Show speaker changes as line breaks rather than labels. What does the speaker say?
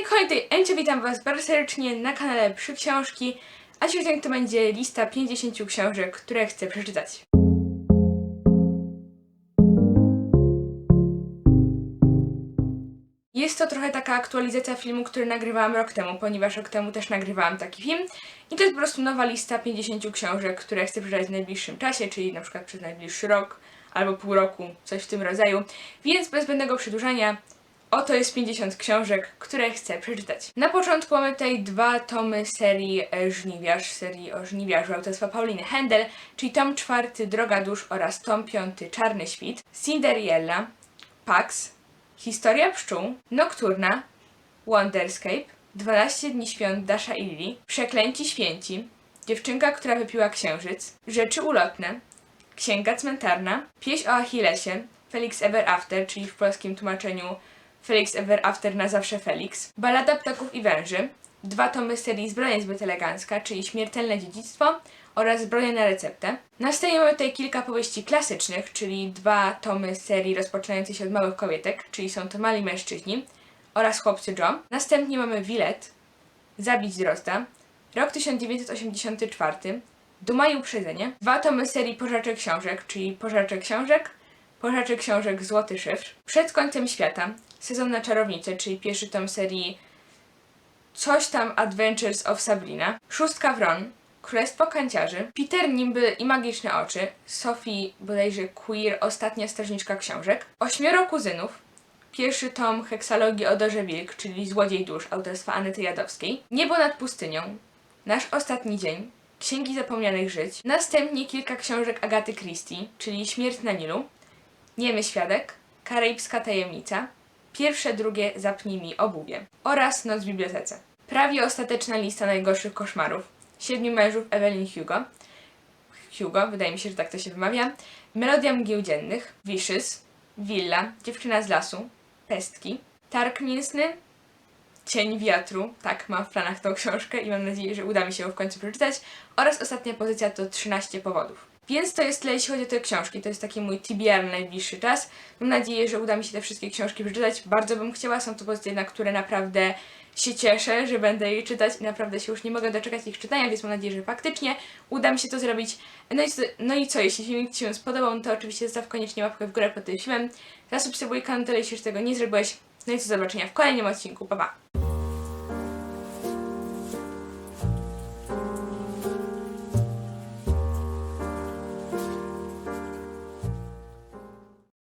Hej, kochani, Encio, witam was bardzo serdecznie na kanale Przy Książki, a dzisiaj to będzie lista 50 książek, które chcę przeczytać. Jest to trochę taka aktualizacja filmu, który nagrywałam rok temu, ponieważ rok temu też nagrywałam taki film. I to jest po prostu nowa lista 50 książek, które chcę przeczytać w najbliższym czasie, czyli na przykład przez najbliższy rok albo pół roku, coś w tym rodzaju. Więc bez zbędnego przedłużania, oto jest 50 książek, które chcę przeczytać. Na początku mamy tutaj dwa tomy serii e, Żniwiarz, serii o żniwiarzu autorstwa Pauliny Händel, czyli tom czwarty Droga Dusz oraz tom piąty Czarny Świt, Cinderella, Pax, Historia pszczół, Nocturna, Wonderscape, 12 dni świąt Dasha i Lili, Przeklęci święci, Dziewczynka, która wypiła księżyc, Rzeczy ulotne, Księga cmentarna, Pieśń o Achillesie, Felix Ever After, czyli w polskim tłumaczeniu Felix Ever After na zawsze Felix, Balada ptaków i węży, dwa tomy serii Zbroja niezbyt elegancka, czyli Śmiertelne dziedzictwo oraz Zbroja na receptę. Następnie mamy tutaj kilka powieści klasycznych, czyli dwa tomy serii rozpoczynającej się od Małych Kobietek, czyli są to Mali Mężczyźni oraz Chłopcy Joe. Następnie mamy Willet, Zabić Drozda, rok 1984, Duma i Uprzedzenie, dwa tomy serii Pożarcze Książek, czyli Pożarcze Książek, Pożarcze Książek Złoty Szyfr, Przed Końcem Świata, Sezon na Czarownicę, czyli pierwszy tom serii Coś tam Adventures of Sabrina, Szóstka Wron, Królestwo Kanciarzy, Peter Nimby i Magiczne Oczy, Sophie bodajże Queer, Ostatnia Strażniczka Książek, Ośmioro Kuzynów, pierwszy tom Heksalogii o Dorze Wilk, czyli Złodziej Dusz autorstwa Anety Jadowskiej, Niebo nad pustynią, Nasz Ostatni Dzień, Księgi Zapomnianych Żyć, następnie kilka książek Agaty Christie, czyli Śmierć na Nilu, Niemy Świadek, Karaibska Tajemnica, Pierwsze, drugie Zapnij mi obuwie oraz Noc w bibliotece. Prawie ostateczna lista najgorszych koszmarów. Siedmiu mężów Evelyn Hugo. Hugo, wydaje mi się, że tak to się wymawia. Melodia mgieł dziennych. Wishes. Willa. Dziewczyna z lasu. Pestki. Targ mięsny. Cień wiatru. Tak, mam w planach tą książkę i mam nadzieję, że uda mi się ją w końcu przeczytać. Oraz ostatnia pozycja to 13 powodów. Więc to jest tyle, jeśli chodzi o te książki. To jest taki mój TBR na najbliższy czas. Mam nadzieję, że uda mi się te wszystkie książki przeczytać. Bardzo bym chciała. Są to pozycje, na które naprawdę się cieszę, że będę je czytać i naprawdę się już nie mogę doczekać ich czytania, więc mam nadzieję, że faktycznie uda mi się to zrobić. No i co, no i co jeśli filmik Ci się spodobał, to oczywiście zostaw koniecznie łapkę w górę pod tym filmem. Zasubskrybuj kanał, jeśli jeszcze tego nie zrobiłeś. No i do zobaczenia w kolejnym odcinku. Pa, pa!